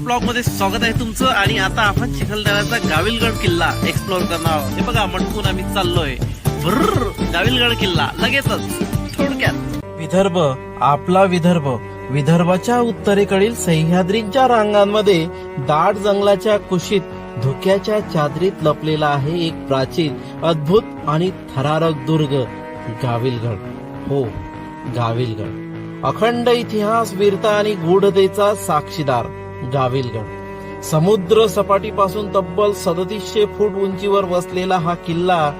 ब्लॉगमध्ये स्वागत आहे तुमचं. आणि आता आपण चिखलदऱ्याचा गाविलगड किल्ला एक्सप्लोर करणार आहोत. हे बघा मटकून आम्ही चाललोय. गाविलगड किल्ला. लगेचच. थोडक्यात. विदर्भ आपला विदर्भ. विदर्भाच्या उत्तरेकडील सह्याद्रींच्या रांगांमध्ये दाट जंगलाच्या कुशीत धुक्याच्या चादरीत लपलेला आहे एक प्राचीन अद्भुत आणि थरारक दुर्ग गाविलगड. हो गाविलगड. अखंड इतिहास वीरता आणि गूढतेचा साक्षीदार. गाविलगड. समुद्र सपाटीपासून तब्बल सदतीसशे फूट उंचीवर वसलेला हा किल्ला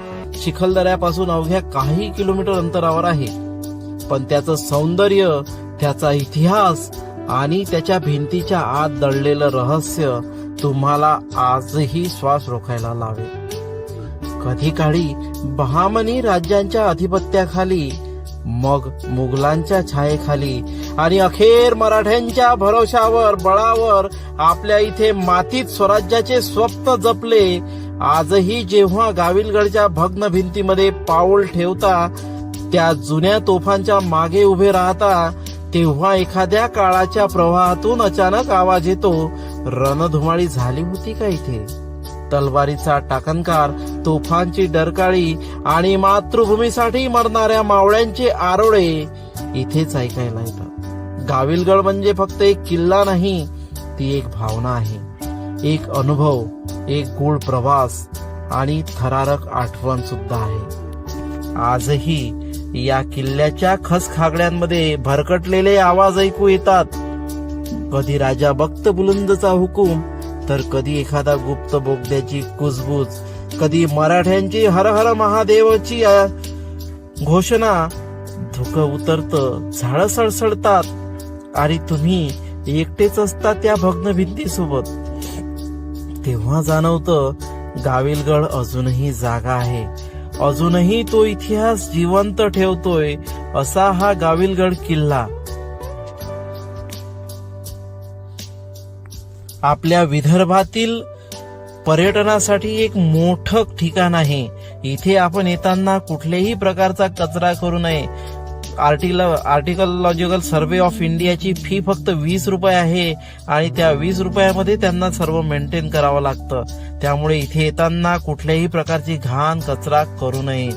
चिखलदऱ्यापासून अवघ्या काही किलोमीटर अंतरावर आहे. पण त्याचं सौंदर्य त्याचा इतिहास आणि त्याच्या भिंतीच्या आत दडलेलं रहस्य तुम्हाला आजही श्वास रोखायला लावेल. कधी काळी बहामनी राज्यांच्या अधिपत्याखाली मग मुघलांच्या छायेखाली आणि अखेर मराठ्यांच्या भरोशावर बळावर आपल्या इथे मातीत स्वराज्याचे स्वप्न जपले. आजही जेव्हा गाविलगडच्या भग्न भिंतीमध्ये पाऊल ठेवता त्या जुन्या तोफांच्या मागे उभे राहता तेव्हा एखाद्या काळाच्या प्रवाहातून अचानक आवाज येतो रणधुमाळी झाली होती का इथे? तलवारीचा टाकणकार तुफानची डरकाळी आणि मातृभूमीसाठी मरणाऱ्या मावळ्यांचे आरोळे इथेच ऐकायला येतात. गाविलगड म्हणजे फक्त एक किल्ला नाही ती एक भावना आहे. एक अनुभव एक गूढ प्रवास आणि थरारक आठवण सुद्धा आहे. आजही या किल्ल्याच्या खसखागड्यांमध्ये भरकटलेले आवाज ऐकू येतात. कधी राजा भक्त बुलंदचा हुकूम तर कधी एखादा गुप्त बोगद्याची कुजबूज कधी मराठ्यांची हर हर महादेवची घोषणा. धुक उतरत झाड सळसळतात. आणि तुम्ही एकटेच असता त्या भग्न भिंतीसोबत. तेव्हा जाणवतं गाविलगड अजूनही जागा आहे. अजूनही तो इतिहास जिवंत ठेवतोय असा हा गाविलगड किल्ला. आपल्या विदर्भातील पर्यटनासाठी एक मोठं ठिकाण आहे. इथे आपण येताना कुठल्याही प्रकारचा कचरा करू नये. आर्टिकल आर्टिकलॉजिकल सर्वे ऑफ इंडियाची फी फक्त वीस रुपये आहे आणि त्या वीस रुपयामध्ये त्यांना सर्व मेंटेन करावं लागतं. त्यामुळे इथे येताना कुठल्याही प्रकारची घाण कचरा करू नये.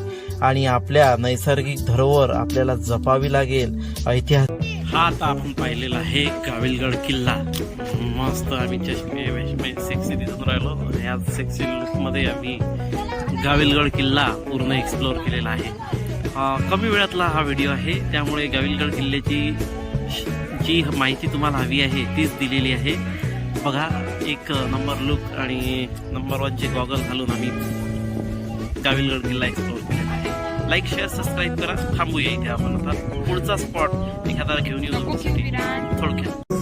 आणि आपल्या नैसर्गिक धरोवर आपल्याला जपावी लागेल. ऐतिहासिक हा आता आपण पाहिलेला आहे गाविलगड किल्ला. मस्त आम्ही चष्मे वष्मे सेक्सी दिसून राहिलो. या सेक्सी लुकमध्ये आम्ही गाविलगड किल्ला पूर्ण एक्सप्लोर केलेला आहे. कमी वेळातला हा व्हिडिओ आहे. त्यामुळे गाविलगड किल्ल्याची श- जी माहिती तुम्हाला हवी आहे तीच दिलेली आहे. बघा एक नंबर लुक आणि नंबर वनचे गॉगल घालून आम्ही गाविलगड किल्ला एक्सप्लोर केला. लाईक शेअर सबस्क्राईब करा. थांबूया इथे आपण आता. पुढचा स्पॉट एखादा घेऊन येऊ थोडक्यात.